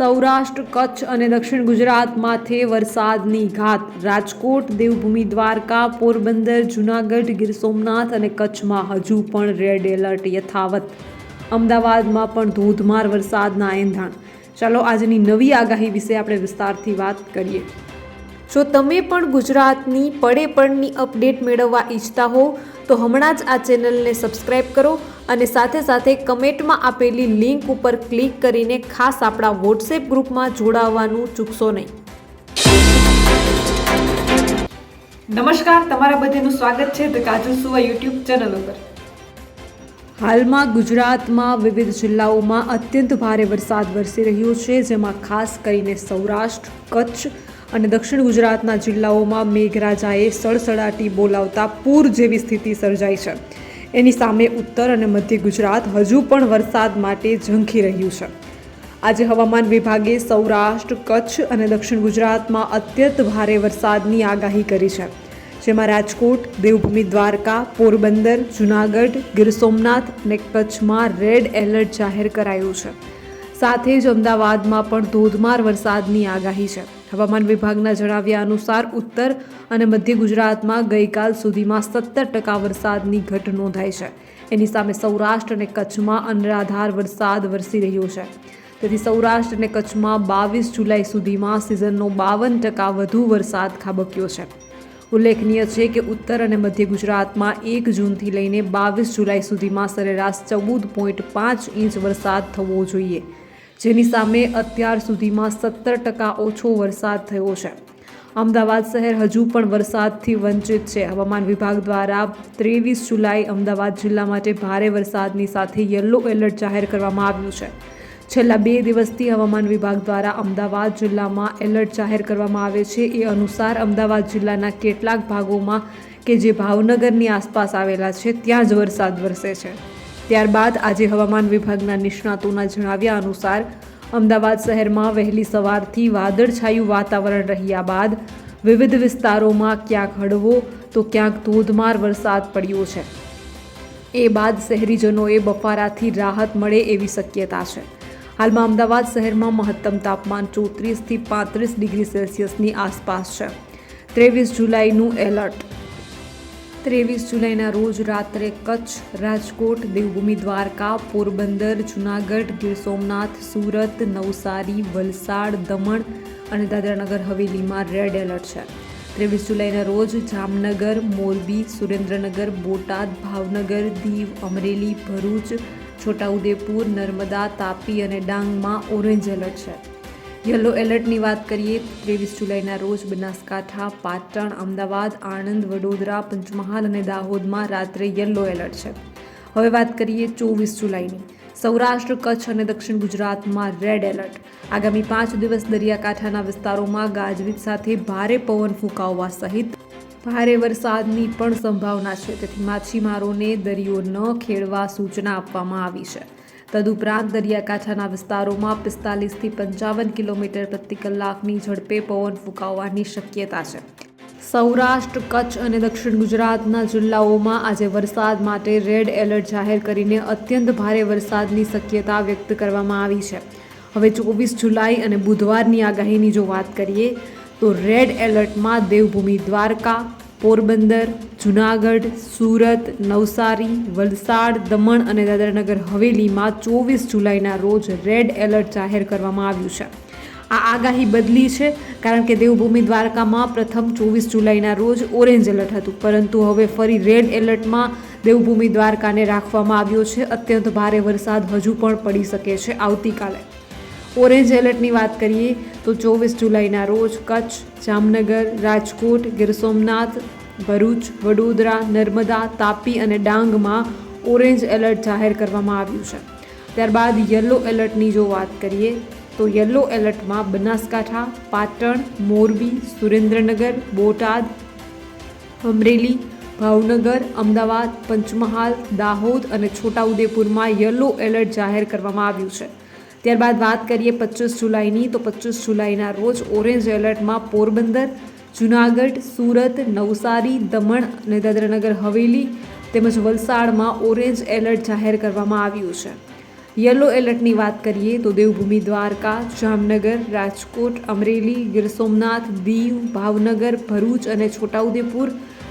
સૌરાષ્ટ્ર, કચ્છ અને દક્ષિણ ગુજરાતમાંથી વરસાદની ઘાત. રાજકોટ, દેવભૂમિ, દ્વારકા, પોરબંદર, જૂનાગઢ, ગીર સોમનાથ અને કચ્છમાં હજુ પણ રેડ એલર્ટ યથાવત. અમદાવાદમાં પણ ધોધમાર વરસાદના એંધાણ ચાલો, આજની નવી આગાહી વિશે આપણે વિસ્તારથી વાત કરીએ. જો તમે પણ ગુજરાતની પડે પડની અપડેટ મેળવવા ઈચ્છતા હો તો હમણાં જ આ ચેનલને સબસ્ક્રાઇબ કરો અને સાથે સાથે કમેન્ટમાં આપેલી લિંક ઉપર ક્લિક કરીને ખાસ આપણા વોટ્સએપ ગ્રુપમાં જોડાવવાનું ચૂકશો નહીં. નમસ્કાર તમારા બધાનું સ્વાગત છે ધ કાજલ સુવા યુટ્યુબ ચેનલ ઉપર. હાલમાં ગુજરાતમાં વિવિધ જિલ્લાઓમાં અત્યંત ભારે વરસાદ વરસી રહ્યો છે જેમાં ખાસ કરીને સૌરાષ્ટ્ર કચ્છ અને દક્ષિણ ગુજરાતના જિલ્લાઓમાં મેઘરાજાએ સળસળાટી બોલાવતા પૂર જેવી સ્થિતિ સર્જાઈ છે. એની સામે ઉત્તર અને મધ્ય ગુજરાત હજુ પણ વરસાદ માટે ઝંખી રહ્યું છે. આજે હવામાન વિભાગે સૌરાષ્ટ્ર, કચ્છ અને દક્ષિણ ગુજરાતમાં અત્યંત ભારે વરસાદની આગાહી કરી છે. જેમાં રાજકોટ, દેવભૂમિ દ્વારકા, પોરબંદર, જૂનાગઢ, ગીર સોમનાથ અને કચ્છમાં રેડ એલર્ટ જાહેર કરાયું છે. સાથે જ અમદાવાદમાં પણ ધોધમાર વરસાદની આગાહી છે. હવામાન વિભાગના જણાવ્યા અનુસાર ઉત્તર અને મધ્ય ગુજરાતમાં ગઈકાલ સુધીમાં સત્તર ટકા વરસાદની ઘટ નોંધાઈ છે. એની સામે સૌરાષ્ટ્ર અને કચ્છમાં અનરાધાર વરસાદ વરસી રહ્યો છે. તેથી સૌરાષ્ટ્ર અને કચ્છમાં બાવીસ જુલાઈ સુધીમાં સિઝનનો બાવન ટકા વધુ વરસાદ ખાબક્યો છે. ઉલ્લેખનીય છે કે ઉત્તર અને મધ્ય ગુજરાતમાં એક જૂનથી લઈને બાવીસ જુલાઈ સુધીમાં સરેરાશ ચૌદ પોઈન્ટ પાંચ ઇંચ વરસાદ થવો જોઈએ. જેની સામે અત્યાર સુધીમાં સત્તર ટકા ઓછો વરસાદ થયો છે. અમદાવાદ શહેર હજુ પણ વરસાદથી વંચિત છે. હવામાન વિભાગ દ્વારા ત્રેવીસ જુલાઈ અમદાવાદ જિલ્લા માટે ભારે વરસાદની સાથે યલો એલર્ટ જાહેર કરવામાં આવ્યું છે. છેલ્લા બે દિવસથી હવામાન વિભાગ દ્વારા અમદાવાદ જિલ્લામાં એલર્ટ જાહેર કરવામાં આવે છે. એ અનુસાર અમદાવાદ જિલ્લાના કેટલાક ભાગોમાં કે જે ભાવનગરની આસપાસ આવેલા છે, ત્યાં જ વરસાદ વરસે છે. ત્યારબાદ આજે હવામાન વિભાગના નિષ્ણાતોના જણાવ્યા અનુસાર, અમદાવાદ શહેરમાં વહેલી સવારથી વાદળછાયું વાતાવરણ રહ્યા બાદ વિવિધ વિસ્તારોમાં ક્યાંક હળવો તો ક્યાંક ધોધમાર વરસાદ પડ્યો છે. એ બાદ શહેરીજનોએ બફારાથી રાહત મળે એવી શક્યતા છે. હાલમાં અમદાવાદ શહેરમાં મહત્તમ તાપમાન ચોત્રીસથી પાંત્રીસ ડિગ્રી સેલ્સિયસની આસપાસ છે. ત્રેવીસ જુલાઈનું એલર્ટ ત્રેવીસ જુલાઈના રોજ રાત્રે કચ્છ રાજકોટ, દેવભૂમિ, દ્વારકા, પોરબંદર, જુનાગઢ, ગીર સોમનાથ, સુરત, નવસારી, વલસાડ, દમણ અને દાદરાનગર હવેલીમાં રેડ એલર્ટ છે. ત્રેવીસ જુલાઈના રોજ જામનગર, મોરબી, સુરેન્દ્રનગર, બોટાદ, ભાવનગર, દીવ, અમરેલી, ભરૂચ, છોટાઉદેપુર, નર્મદા, તાપી અને ડાંગમાં ઓરેન્જ એલર્ટ છે. યલો એલર્ટની વાત કરીએ, ત્રેવીસ જુલાઈના રોજ બનાસકાંઠા, પાટણ, અમદાવાદ, આણંદ, વડોદરા, પંચમહાલ અને દાહોદમાં રાત્રે યલો એલર્ટ છે. હવે વાત કરીએ ચોવીસ જુલાઈની. સૌરાષ્ટ્ર, કચ્છ અને દક્ષિણ ગુજરાતમાં રેડ એલર્ટ. આગામી પાંચ દિવસ દરિયાકાંઠાના વિસ્તારોમાં ગાજવીજ સાથે ભારે પવન ફૂંકાવવા સહિત ભારે વરસાદની પણ સંભાવના છે. તેથી માછીમારોને દરિયો ન ખેડવા સૂચના આપવામાં આવી છે. તદુપરાંત દરિયાકાંઠાના વિસ્તારોમાં પિસ્તાલીસથી પંચાવન કિલોમીટર પ્રતિ કલાકની ઝડપે પવન ફૂંકાવવાની શક્યતા છે. સૌરાષ્ટ્ર, કચ્છ અને દક્ષિણ ગુજરાતના જિલ્લાઓમાં આજે વરસાદ માટે રેડ એલર્ટ જાહેર કરીને અત્યંત ભારે વરસાદની શક્યતા વ્યક્ત કરવામાં આવી છે. હવે ચોવીસ જુલાઈ અને બુધવારની આગાહીની જો વાત કરીએ, તો રેડ એલર્ટમાં દેવભૂમિ દ્વારકા પોરબંદર, જુનાગઢ, સુરત, નવસારી, વલસાડ, દમણ અને દાદરાનગર હવેલીમાં ચોવીસ જુલાઈના રોજ રેડ એલર્ટ જાહેર કરવામાં આવ્યું છે. આ આગાહી બદલી છે કારણ કે દેવભૂમિ દ્વારકામાં પ્રથમ ચોવીસ જુલાઈના રોજ ઓરેન્જ એલર્ટ હતું. પરંતુ હવે ફરી રેડ એલર્ટમાં દેવભૂમિ દ્વારકાને રાખવામાં આવ્યો છે. અત્યંત ભારે વરસાદ હજુ પણ પડી શકે છે આવતીકાલે. ઓરેન્જ એલર્ટની વાત કરીએ તો ચોવીસ જુલાઈના રોજ કચ્છ, જામનગર, રાજકોટ, ગીર સોમનાથ, ભરૂચ, વડોદરા, નર્મદા, તાપી અને ડાંગમાં ઓરેન્જ એલર્ટ જાહેર કરવામાં આવ્યું છે. ત્યારબાદ યલો એલર્ટની જો વાત કરીએ, તો યલો એલર્ટમાં બનાસકાંઠા, પાટણ, મોરબી, સુરેન્દ્રનગર, બોટાદ, અમરેલી, ભાવનગર, અમદાવાદ, પંચમહાલ, દાહોદ અને છોટાઉદેપુરમાં યલો એલર્ટ જાહેર કરવામાં આવ્યું છે. ત્યારબાદ વાત કરીએ પચીસ જુલાઈની, તો પચીસ જુલાઈના રોજ ઓરેન્જ એલર્ટમાં પોરબંદર, જુનાગઢ, સુરત, નવસારી, દમણ અને દાદરાનગર હવેલી તેમજ વલસાડમાં ઓરેન્જ એલર્ટ જાહેર કરવામાં આવ્યું છે. યલો એલર્ટની વાત કરીએ તો દેવભૂમિ દ્વારકા, જામનગર, રાજકોટ, અમરેલી, ગીર સોમનાથ, દીવ, ભાવનગર, ભરૂચ અને છોટાઉદેપુર,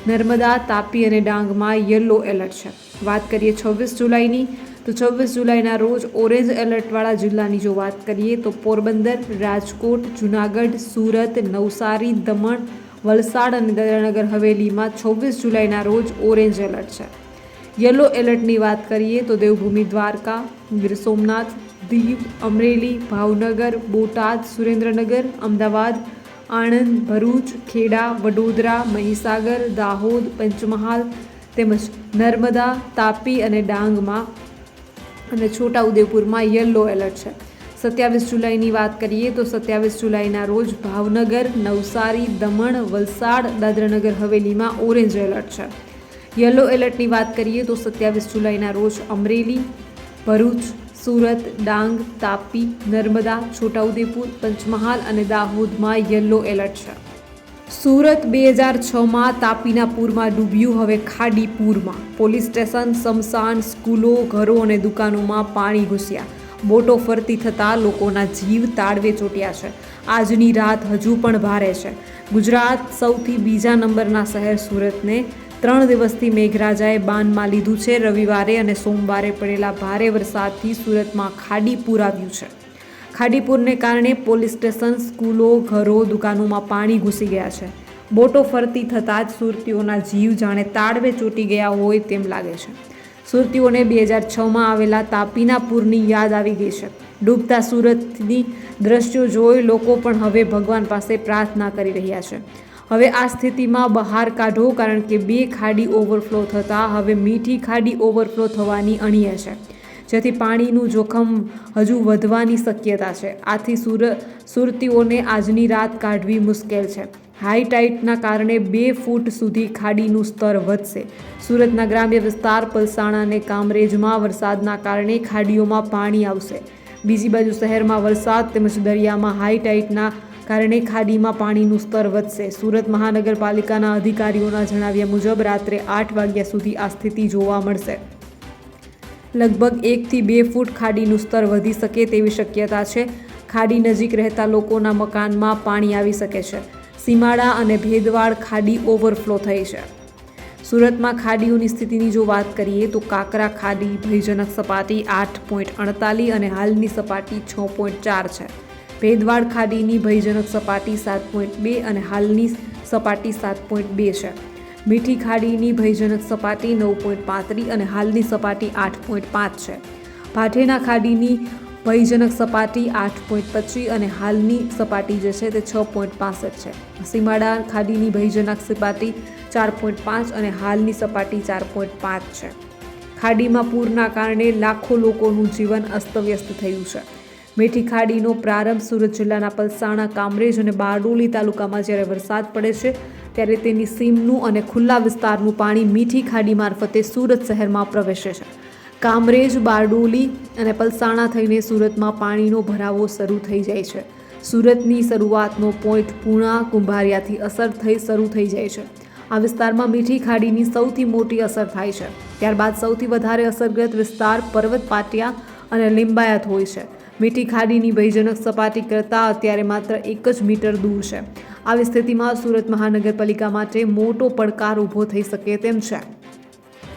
નર્મદા, તાપી અને ડાંગમાં યલો એલર્ટ છે. વાત કરીએ છવ્વીસ જુલાઈની તો છવ્વીસ જુલાઈના રોજ ઓરેન્જ એલર્ટવાળા જિલ્લાની જો વાત કરીએ તો પોરબંદર, રાજકોટ, જુનાગઢ, સુરત, નવસારી, દમણ, વલસાડ અને દાદરાનગર હવેલીમાં છવ્વીસ જુલાઈના રોજ ઓરેન્જ એલર્ટ છે. યલો એલર્ટની વાત કરીએ તો દેવભૂમિ દ્વારકા, ગીર સોમનાથ, દીવ, અમરેલી, ભાવનગર, બોટાદ, સુરેન્દ્રનગર, અમદાવાદ, આણંદ, ભરૂચ, ખેડા, વડોદરા, મહીસાગર, દાહોદ, પંચમહાલ તેમજ નર્મદા, તાપી અને ડાંગમાં અને છોટાઉદેપુરમાં યલો એલર્ટ છે. સત્યાવીસ જુલાઈની વાત કરીએ તો સત્યાવીસ જુલાઈના રોજ ભાવનગર, નવસારી, દમણ, વલસાડ, દાદરાનગર, હવેલીમાં ઓરેન્જ એલર્ટ છે. યલો એલર્ટની વાત કરીએ તો સત્યાવીસ જુલાઈના રોજ અમરેલી, ભરૂચ, સુરત, ડાંગ, તાપી, નર્મદા, છોટાઉદેપુર, પંચમહાલ અને દાહોદમાં યલો એલર્ટ છે. સુરત બે હજાર છમાં તાપીના પૂરમાં ડૂબ્યું. હવે ખાડી પૂરમાં પોલીસ સ્ટેશન, સ્મશાન, સ્કૂલો, ઘરો અને દુકાનોમાં પાણી ઘૂસ્યા. બોટો ફરતી થતાં લોકોના જીવ તાળવે ચોટ્યા છે. આજની રાત હજુ પણ ભારે છે. ગુજરાત સૌથી બીજા નંબરના શહેર સુરતને ત્રણ દિવસથી મેઘરાજાએ બાનમાં લીધું છે. રવિવારે અને સોમવારે પડેલા ભારે વરસાદથી સુરતમાં ખાડી પૂર આવ્યું છે. ખાડીપુરને કારણે પોલીસ સ્ટેશન, સ્કૂલો, ઘરો, દુકાનોમાં પાણી ઘૂસી ગયા છે. બોટો ફરતી થતાં જ સુરતીઓના જીવ જાણે તાળવે ચોંટી ગયા હોય તેમ લાગે છે. સુરતીઓને બે હજાર છમાં આવેલા તાપીના પૂરની યાદ આવી ગઈ છે. ડૂબતા સુરતની દ્રશ્યો જોઈ લોકો પણ હવે ભગવાન પાસે પ્રાર્થના કરી રહ્યા છે. હવે આ સ્થિતિમાં બહાર કાઢો કારણ કે બે ખાડી ઓવરફ્લો થતાં હવે મીઠી ખાડી ઓવરફ્લો થવાની અણીએ છે. જેથી પાણીનું જોખમ હજુ વધવાની શક્યતા છે. આથી સુર, સુરતીઓને આજની રાત કાઢવી મુશ્કેલ છે. હાઈ ટાઈટના કારણે બે ફૂટ સુધી ખાડીનું સ્તર વધશે. સુરતના ગ્રામ્ય વિસ્તાર પલસાણા અને કામરેજમાં વરસાદના કારણે ખાડીઓમાં પાણી આવશે. બીજી બાજુ શહેરમાં વરસાદ તેમજ દરિયામાં હાઈ ટાઈટના કારણે ખાડીમાં પાણીનું સ્તર વધશે. સુરત મહાનગરપાલિકાના અધિકારીઓના જણાવ્યા મુજબ રાત્રે આઠ વાગ્યા સુધી આ સ્થિતિ જોવા મળશે. લગભગ એકથી બે ફૂટ ખાડીનું સ્તર વધી શકે તેવી શક્યતા છે. ખાડી નજીક રહેતા લોકોના મકાનમાં પાણી આવી શકે છે. સીમાડા અને ભેદવાડ ખાડી ઓવરફ્લો થઈ છે. સુરતમાં ખાડીઓની સ્થિતિની જો વાત કરીએ તો કાકરા ખાડી, ભયજનક સપાટી આઠ પોઈન્ટ અડતાલીસ અને હાલની સપાટી છ પોઈન્ટ ચાર છે. ભેદવાડ ખાડીની ભયજનક સપાટી સાત પોઈન્ટ બે અને હાલની સપાટી સાત પોઈન્ટ બે છે. મીઠી ખાડીની ભયજનક સપાટી નવ પોઈન્ટ પાંત્રીસ અને હાલની સપાટી આઠ પોઈન્ટ પાંચ છે. ભાઠેના ખાડીની ભયજનક સપાટી આઠ પોઈન્ટ પચીસ અને હાલની સપાટી જે છે તે છ પોઈન્ટ પાસઠ છે. સીમાડા ખાડીની ભયજનક સપાટી ચાર પોઈન્ટ પાંચ અને હાલની સપાટી ચાર પોઈન્ટ પાંચ છે. ખાડીમાં પૂરના કારણે લાખો લોકોનું જીવન અસ્તવ્યસ્ત થયું છે. મીઠી ખાડીનો પ્રારંભ સુરત જિલ્લાના પલસાણા, કામરેજ અને બારડોલી તાલુકામાં જ્યારે વરસાદ પડે છે ત્યારે તેની સીમનું અને ખુલ્લા વિસ્તારનું પાણી મીઠી ખાડી મારફતે સુરત શહેરમાં પ્રવેશે છે. કામરેજ, બારડોલી અને પલસાણા થઈને સુરતમાં પાણીનો ભરાવો શરૂ થઈ જાય છે. સુરતની શરૂઆતનો પોઈન્ટ પૂણા, કુંભારિયાથી અસર થઈ શરૂ થઈ જાય છે. આ વિસ્તારમાં મીઠી ખાડીની સૌથી મોટી અસર થાય છે. ત્યારબાદ સૌથી વધારે અસરગ્રસ્ત વિસ્તાર પર્વત પાટિયા અને લિંબાયત હોય છે. મીઠી ખાડીની ભયજનક સપાટી કરતાં અત્યારે માત્ર એક જ મીટર દૂર છે. આવી સ્થિતિમાં સુરત મહાનગરપાલિકા માટે મોટો પડકાર ઊભો થઈ શકે તેમ છે.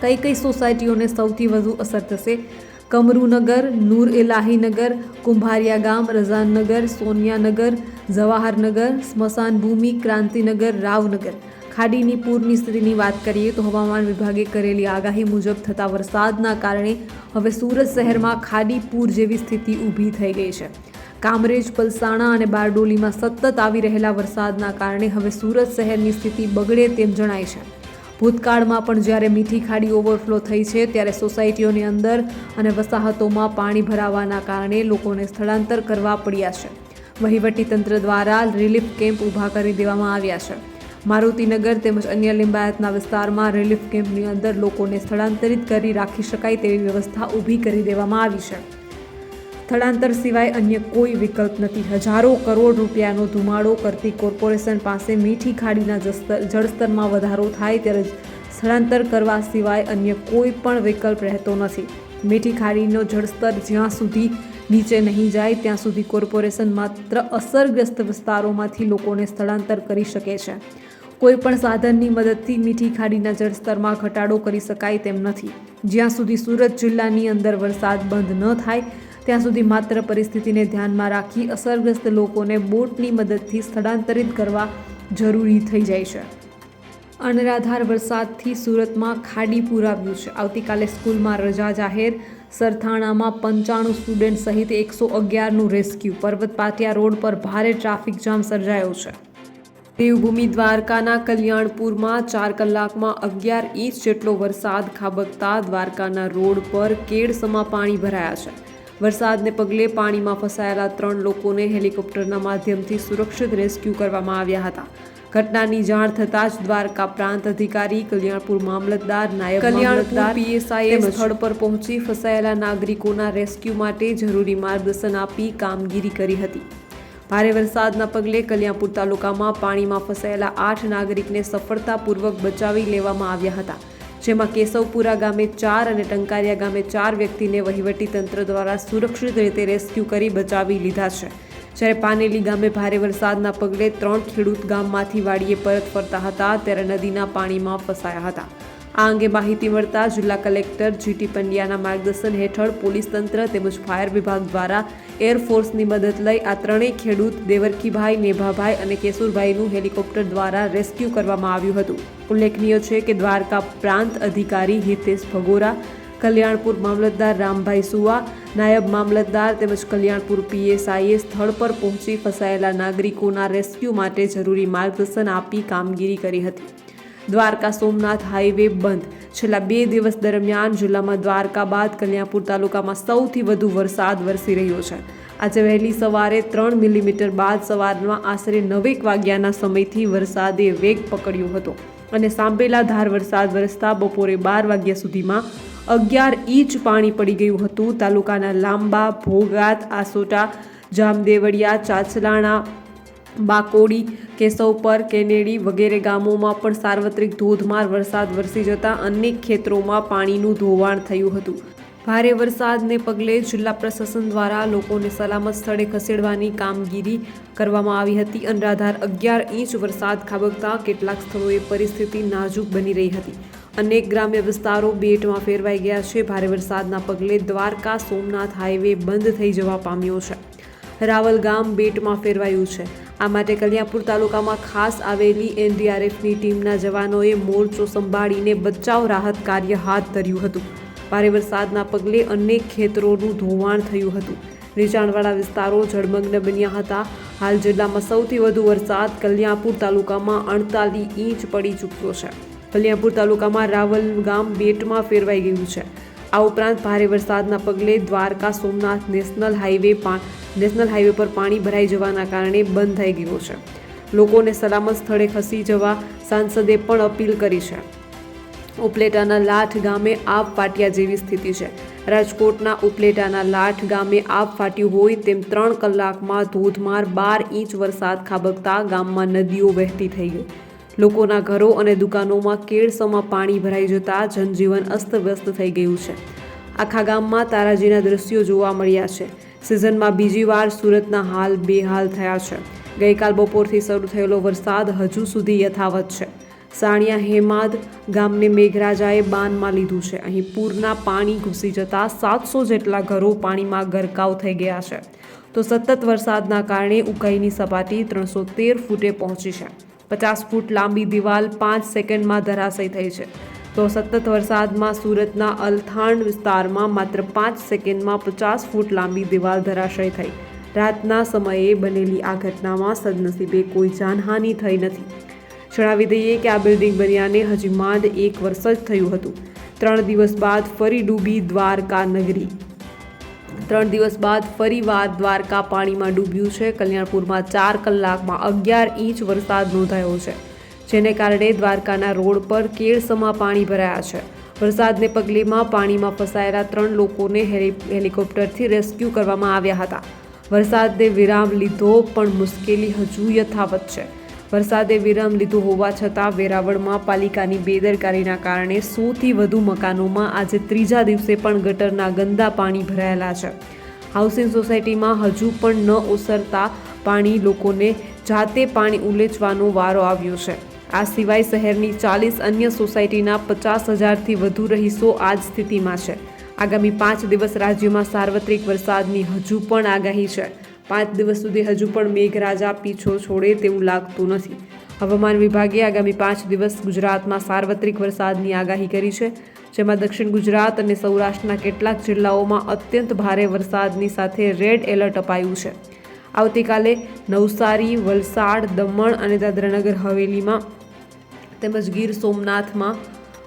કઈ કઈ સોસાયટીઓને સૌથી વધુ અસર થશે? કમરુનગર, નૂર એલાહીનગર કુંભારિયા ગામ, રઝાનનગર સોનિયાનગર જવાહરનગર સ્મશાન ભૂમિ ક્રાંતિનગર, રાવનગર. ખાડીની પૂરની સ્થિતિની વાત કરીએ તો હવામાન વિભાગે કરેલી આગાહી મુજબ થતા વરસાદના કારણે હવે સુરત શહેરમાં ખાડી પૂર જેવી સ્થિતિ ઊભી થઈ ગઈ છે. કામરેજ, પલસાણા અને બારડોલીમાં સતત આવી રહેલા વરસાદના કારણે હવે સુરત શહેરની સ્થિતિ બગડે તેમ જણાય છે. ભૂતકાળમાં પણ જ્યારે મીઠી ખાડી ઓવરફ્લો થઈ છે, ત્યારે સોસાયટીઓની અંદર અને વસાહતોમાં પાણી ભરાવાના કારણે લોકોને સ્થળાંતર કરવા પડ્યા છે. વહીવટીતંત્ર દ્વારા રિલીફ કેમ્પ ઊભા કરી દેવામાં આવ્યા છે. મારુતિનગર તેમજ અન્ય લિંબાયતના વિસ્તારમાં રિલીફ કેમ્પની અંદર લોકોને સ્થળાંતરિત કરી રાખી શકાય તેવી વ્યવસ્થા ઊભી કરી દેવામાં આવી છે. સ્થળાંતર સિવાય અન્ય કોઈ વિકલ્પ નથી. હજારો કરોડ રૂપિયાનો ધુમાડો કરતી કોર્પોરેશન પાસે મીઠી ખાડીના જળસ્તરમાં વધારો થાય ત્યારે સ્થળાંતર કરવા સિવાય અન્ય કોઈ પણ વિકલ્પ રહેતો નથી. મીઠી ખાડીનો જળસ્તર જ્યાં સુધી નીચે નહીં જાય ત્યાં સુધી કોર્પોરેશન માત્ર અસરગ્રસ્ત વિસ્તારોમાંથી લોકોને સ્થળાંતર કરી શકે છે. કોઈ પણ સાધનની મદદથી મીઠી ખાડીના જળસ્તરમાં ઘટાડો કરી શકાય તેમ નથી. જ્યાં સુધી સુરત જિલ્લાની અંદર વરસાદ બંધ ન થાય, ત્યાં સુધી માત્ર પરિસ્થિતિને ધ્યાનમાં રાખી અસરગ્રસ્ત લોકોને બોટની મદદથી સ્થળાંતરિત કરવા જરૂરી થઈ જાય છે. અનરાધાર વરસાદથી સુરતમાં ખાડી પુરાવ્યું છે. આવતીકાલે સ્કૂલમાં રજા જાહેર સરથાણામાં પંચાણું સ્ટુડન્ટ સહિત એકસો અગિયારનું રેસ્ક્યુ. પર્વત પાટિયા રોડ પર ભારે ટ્રાફિક જામ સર્જાયો છે. દેવભૂમિ દ્વારકાના કલ્યાણપુરમાં ચાર કલાકમાં અગિયાર ઇંચ જેટલો વરસાદ ખાબકતા દ્વારકાના રોડ પર કેડસમાં પાણી ભરાયા છે. વરસાદને પગલે પાણીમાં ફસાયેલા ત્રણ લોકોને હેલિકોપ્ટરના માધ્યમથી સુરક્ષિત રેસ્ક્યુ કરવામાં આવ્યા હતા. ઘટનાની જાણ થતાં જ દ્વારકા પ્રાંત અધિકારી કલ્યાણપુર મામલતદાર નાયબ કલ્યાણપુર પીએસઆઈએ સ્થળ પર પહોંચી ફસાયેલા નાગરિકોના રેસ્ક્યુ માટે જરૂરી માર્ગદર્શન આપી કામગીરી કરી હતી. ભારે વરસાદના પગલે કલ્યાણપુર તાલુકામાં પાણીમાં ફસાયેલા આઠ નાગરિકને સફળતાપૂર્વક બચાવી લેવામાં આવ્યા હતા. જેમાં કેશવપુરા ગામે ચાર અને ટંકારિયા ગામે ચાર વ્યક્તિને વહીવટી તંત્ર દ્વારા સુરક્ષિત રીતે રેસ્ક્યુ કરી બચાવી લીધા છે. જ્યારે પાનેલી ગામે ભારે વરસાદના પગલે ત્રણ ખેડૂત ગામમાંથી વાડીએ પરત ફરતા હતા, ત્યારે નદીના પાણીમાં ફસાયા હતા. આ અંગે માહિતી મળતા જિલ્લા કલેક્ટર જીટી પંડ્યાના માર્ગદર્શન હેઠળ પોલીસ તંત્ર તેમજ ફાયર વિભાગ દ્વારા એરફોર્સની મદદ લઈ આ ત્રણેય ખેડૂત દેવરકીભાઈ નેભાભાઈ અને કેશુરભાઈનું હેલિકોપ્ટર દ્વારા રેસ્ક્યુ કરવામાં આવ્યું હતું. ઉલ્લેખનીય છે કે દ્વારકા પ્રાંત અધિકારી હિતેશ ભગોરા કલ્યાણપુર મામલતદાર રામભાઈ સુવા, નાયબ મામલતદાર તેમજ કલ્યાણપુર પીએસઆઈએ સ્થળ પર પહોંચી ફસાયેલા નાગરિકોના રેસ્ક્યુ માટે જરૂરી માર્ગદર્શન આપી કામગીરી કરી હતી. દ્વારકા સોમનાથ હાઈવે બંધ. છેલ્લા બે દિવસ દરમિયાન જિલ્લામાં દ્વારકા બાદ કલ્યાણપુર તાલુકામાં સૌથી વધુ વરસાદ વરસી રહ્યો છે. આજે વહેલી સવારે ત્રણ મિલીમીટર બાદ સવારમાં આશરે નવેક વાગ્યાના સમયથી વરસાદે વેગ પકડ્યો હતો અને સાંભેલા ધાર વરસાદ વરસતા બપોરે બાર વાગ્યા સુધીમાં અગિયાર ઇંચ પાણી પડી ગયું હતું. તાલુકાના લાંબા, ભોગાત, આસોટા, જામદેવડિયા, ચાચલાણા, બાકોડી, કેશવપર, કેનેડી વગેરે ગામોમાં પણ સાર્વત્રિક ધોધમાર વરસાદ વરસી જતા અનેક ખેતરોમાં પાણીનું ધોવાણ થયું હતું. ભારે વરસાદને પગલે જિલ્લા પ્રશાસન દ્વારા લોકોને સલામત સ્થળે ખસેડવાની કામગીરી કરવામાં આવી હતી. અનરાધાર અગિયાર ઇંચ વરસાદ ખાબકતા કેટલાક સ્થળોએ પરિસ્થિતિ નાજુક બની રહી હતી. અનેક ગ્રામ્ય વિસ્તારો બેટમાં ફેરવાઈ ગયા છે. ભારે વરસાદના પગલે દ્વારકા, સોમનાથ હાઈવે બંધ થઈ જવા પામ્યો છે. રાવલ ગામ બેટમાં ફેરવાયું છે. આ માટે કલ્યાણપુર તાલુકામાં ખાસ આવેલી એનડીઆરએફની ટીમના જવાનોએ મોરચો સંભાળીને બચાવ રાહત કાર્ય હાથ ધર્યું હતું. ભારે વરસાદના પગલે અનેક ખેતરોનું ધોવાણ થયું હતું. નીચાણવાળા વિસ્તારો જળમગ્ન બન્યા હતા. હાલ જિલ્લામાં સૌથી વધુ વરસાદ કલ્યાણપુર તાલુકામાં અડતાલીસ ઇંચ પડી ચૂક્યો છે. કલ્યાણપુર તાલુકામાં રાવલ ગામ બેટમાં ફેરવાઈ ગયું છે. આ ઉપરાંત ભારે વરસાદના પગલે Dwarka Somnath national highway national highway પર પાણી ભરાઈ જવાના કારણે બંધ થઈ ગયો છે. લોકોને સલામત સ્થળે ખસી જવા સાંસદે પણ અપીલ કરી છે. ઉપલેટાના લાઠ ગામે આપ ફાટ્યા જેવી સ્થિતિ છે. રાજકોટના ઉપલેટાના લાઠ ગામે આપ ફાટ્યું હોય તેમ ત્રણ કલાકમાં ધોધમાર બાર ઇંચ વરસાદ ખાબકતા ગામમાં નદીઓ વહેતી થઈ ગઈ. લોકોના ઘરો અને દુકાનોમાં કેળસમાં પાણી ભરાઈ જતા જનજીવન અસ્તવ્યસ્ત થઈ ગયું છે. આખા ગામમાં તારાજીના દ્રશ્યો જોવા મળ્યા છે. સિઝનમાં બીજી વાર સુરતના હાલ બેહાલ થયા છે. ગઈકાલ બપોરથી શરૂ થયેલો વરસાદ હજુ સુધી યથાવત છે. સાણિયા હેમાદ ગામને મેઘરાજાએ બાનમાં લીધું છે. અહીં પૂરના પાણી ઘૂસી જતા સાતસો જેટલા ઘરો પાણીમાં ગરકાવ થઈ ગયા છે. તો સતત વરસાદના કારણે ઉકાઈની સપાટી ત્રણસો તેર ફૂટે પહોંચી છે. પચાસ ફૂટ લાંબી દિવાલ પાંચ સેકન્ડમાં ધરાશય થઈ છે. તો સતત વરસાદમાં સુરતના અલથાણ વિસ્તારમાં માત્ર પાંચ સેકન્ડમાં પચાસ ફૂટ લાંબી દિવાલ ધરાશય થઈ. રાતના સમયે બનેલી આ ઘટનામાં સદનસીબે કોઈ જાનહાનિ થઈ નથી. જણાવી દઈએ કે આ બિલ્ડિંગ બન્યાને હજી માંડ એક વર્ષ જ થયું હતું. ત્રણ દિવસ બાદ ફરી ડૂબી દ્વારકા નગરી. ત્રણ દિવસ બાદ ફરીવાર દ્વારકા પાણીમાં ડૂબ્યું છે. કલ્યાણપુરમાં ચાર કલાકમાં અગિયાર ઇંચ વરસાદ નોંધાયો છે, જેને કારણે દ્વારકાના રોડ પર કેળસમાં પાણી ભરાયા છે. વરસાદને પગલેમાં પાણીમાં ફસાયેલા ત્રણ લોકોને હેલી, હેલિકોપ્ટરથી રેસ્ક્યુ કરવામાં આવ્યા હતા. વરસાદને વિરામ લીધો પણ મુશ્કેલી હજુ યથાવત છે. વરસાદે વિરામ લીધો હોવા છતાં વેરાવળમાં પાલિકાની બેદરકારીના કારણે સોથી વધુ મકાનોમાં આજે ત્રીજા દિવસે પણ ગટરના ગંદા પાણી ભરાયેલા છે. હાઉસિંગ સોસાયટીમાં હજુ પણ ન ઓસરતા પાણી લોકોને જાતે પાણી ઉલેચવાનો વારો આવ્યો છે. આ સિવાય શહેરની ચાલીસ અન્ય સોસાયટીના પચાસ હજારથી વધુ રહીશો આ જ સ્થિતિમાં છે. આગામી પાંચ દિવસ રાજ્યમાં સાર્વત્રિક વરસાદની હજુ પણ આગાહી છે. પાંચ દિવસ સુધી હજુ પણ મેઘરાજા પીછો છોડે તેવું લાગતું નથી. હવામાન વિભાગે આગામી પાંચ દિવસ ગુજરાતમાં સાર્વત્રિક વરસાદની આગાહી કરી છે, જેમાં દક્ષિણ ગુજરાત અને સૌરાષ્ટ્રના કેટલાક જિલ્લાઓમાં અત્યંત ભારે વરસાદની સાથે રેડ એલર્ટ અપાયું છે. આવતીકાલે નવસારી, વલસાડ, દમણ અને દાદરાનગર હવેલીમાં તેમજ ગીર સોમનાથમાં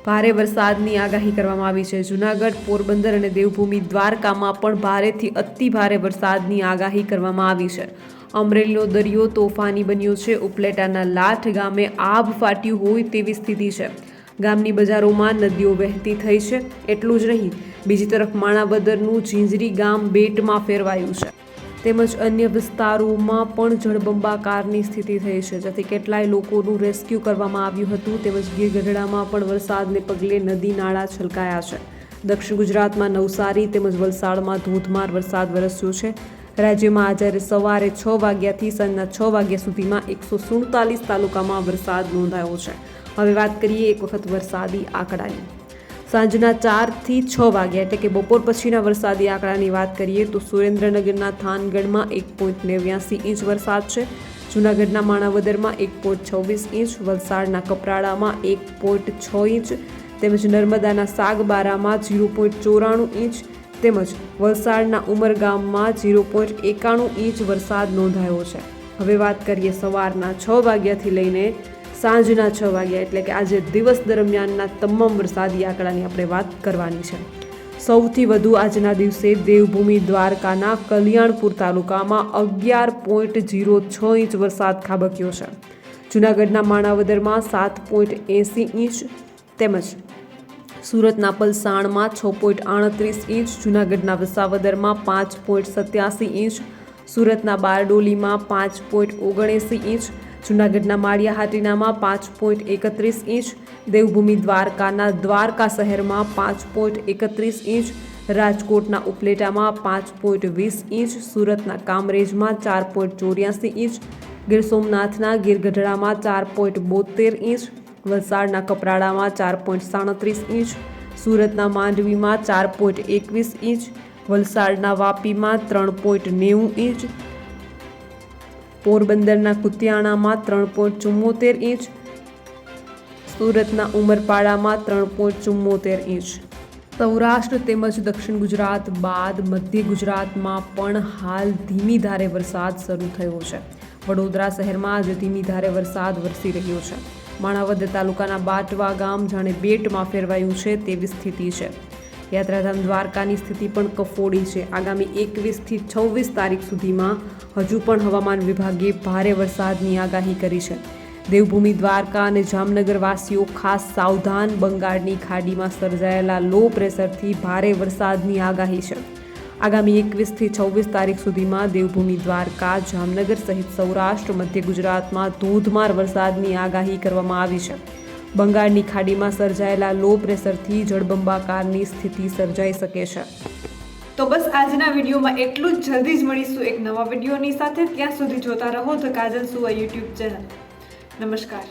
ભારે વરસાદની આગાહી કરવામાં આવી છે. જૂનાગઢ, પોરબંદર અને દેવભૂમિ દ્વારકામાં પણ ભારેથી અતિ ભારે વરસાદની આગાહી કરવામાં આવી છે. અમરેલીનો દરિયો તોફાની બન્યો છે. ઉપલેટાના લાઠ ગામે આભ ફાટ્યું હોય તેવી સ્થિતિ છે. ગામની બજારોમાં નદીઓ વહેતી થઈ છે. એટલું જ નહીં, બીજી તરફ માણાવદરનું ઝીંઝરી ગામ બેટમાં ફેરવાયું છે. તેમજ અન્ય વિસ્તારોમાં પણ જળબંબાકારની સ્થિતિ થઈ છે, જેથી કેટલાય લોકોનું રેસ્ક્યુ કરવામાં આવ્યું હતું. તેમજ ગીર ગઢડામાં પણ વરસાદને પગલે નદી નાળા છલકાયા છે. દક્ષિણ ગુજરાતમાં નવસારી તેમજ વલસાડમાં ધોધમાર વરસાદ વરસ્યો છે. રાજ્યમાં આજે સવારે છ વાગ્યાથી સાંજના છ વાગ્યા સુધીમાં એકસો સુડતાલીસ તાલુકામાં વરસાદ નોંધાયો છે. હવે વાત કરીએ એક વખત વરસાદી આંકડાની. સાંજના ચારથી છ વાગ્યા એટલે કે બપોર પછીના વરસાદી આંકડાની વાત કરીએ તો સુરેન્દ્રનગરના થાનગઢમાં એક પોઈન્ટ નેવ્યાસી ઇંચ વરસાદ છે. જૂનાગઢના માણાવદરમાં એક પોઈન્ટ છવ્વીસ ઇંચ, વલસાડના કપરાડામાં એક પોઈન્ટ છ ઇંચ, તેમજ નર્મદાના સાગબારામાં ઝીરો પોઈન્ટ ચોરાણું ઇંચ, તેમજ વલસાડના ઉમરગામમાં ઝીરો પોઈન્ટ એકાણું ઇંચ વરસાદ નોંધાયો છે. હવે વાત કરીએ સવારના છ વાગ્યાથી લઈને સાંજના છ વાગ્યા એટલે કે આજે દિવસ દરમિયાનના તમામ વરસાદી આંકડાની આપણે વાત કરવાની છે. સૌથી વધુ આજના દિવસે દેવભૂમિ દ્વારકાના કલ્યાણપુર તાલુકામાં અગિયાર પોઈન્ટ જીરો છ ઇંચ વરસાદ ખાબક્યો છે. જૂનાગઢના માણાવદરમાં સાત પોઈન્ટ એંસી ઇંચ તેમજ સુરતના પલસાણમાં છ પોઈન્ટ આડત્રીસ ઇંચ, જૂનાગઢના વિસાવદરમાં પાંચ પોઈન્ટ સત્યાસી ઇંચ, સુરતના બારડોલીમાં પાંચ પોઈન્ટ ઓગણએંસી ઇંચ જૂનાગઢના માળિયા હાટીનામાં પાંચ પોઈન્ટ એકત્રીસ ઇંચ, દેવભૂમિ દ્વારકાના દ્વારકા શહેરમાં પાંચ પોઈન્ટ એકત્રીસ ઇંચ, રાજકોટના ઉપલેટામાં પાંચ પોઈન્ટ વીસ ઇંચ, સુરતના કામરેજમાં ચાર પોઈન્ટ ચોર્યાસી ઇંચ, ગીર સોમનાથના ગીર ગઢડામાં ચાર પોઈન્ટ બોતેર ઇંચ, વલસાડના કપરાડામાં ચાર પોઈન્ટ સાડત્રીસ ઇંચ, સુરતના માંડવીમાં ચાર પોઈન્ટ એકવીસ ઇંચ, વલસાડના વાપીમાં ત્રણ પોઈન્ટ નેવું ઇંચ પોરબંદરના કુતિયાણામાં ત્રણ પોઈન્ટ ચુમ્મોતેર ઇંચ, સુરતના ઉમરપાડામાં ત્રણ પોઈન્ટ ચુમ્મોતેર ઇંચ. સૌરાષ્ટ્ર તેમજ દક્ષિણ ગુજરાત બાદ મધ્ય ગુજરાતમાં પણ હાલ ધીમી ધારે વરસાદ શરૂ થયો છે. વડોદરા શહેરમાં આજે ધીમી ધારે વરસાદ વરસી રહ્યો છે. માણાવદ તાલુકાના બાટવા ગામ જાણે બેટમાં ફેરવાયું છે તેવી સ્થિતિ છે. યાત્રાધામ દ્વારકાની સ્થિતિ પણ કફોડી છે. આગામી એકવીસથી છવ્વીસ તારીખ સુધીમાં હજુ પણ હવામાન વિભાગે ભારે વરસાદની આગાહી કરી છે. દેવભૂમિ દ્વારકા અને જામનગરવાસીઓ ખાસ સાવધાન બંગાળની ખાડીમાં સર્જાયેલા લો પ્રેશરથી ભારે વરસાદની આગાહી છે. આગામી એકવીસથી છવ્વીસ તારીખ સુધીમાં દેવભૂમિ દ્વારકા, જામનગર સહિત સૌરાષ્ટ્ર, મધ્ય ગુજરાતમાં ધોધમાર વરસાદની આગાહી કરવામાં આવી છે. બંગાળની ખાડીમાં સર્જાયેલા લો પ્રેશરથી જળબંબાકારની સ્થિતિ સર્જાઈ શકે છે. તો બસ આજના વિડીયોમાં એટલું જ. જલ્દી જ મળીશું એક નવા વિડીયોની સાથે. ત્યાં સુધી જોતા રહો ધ કાજલ સુવા યુટ્યુબ ચેનલ. નમસ્કાર.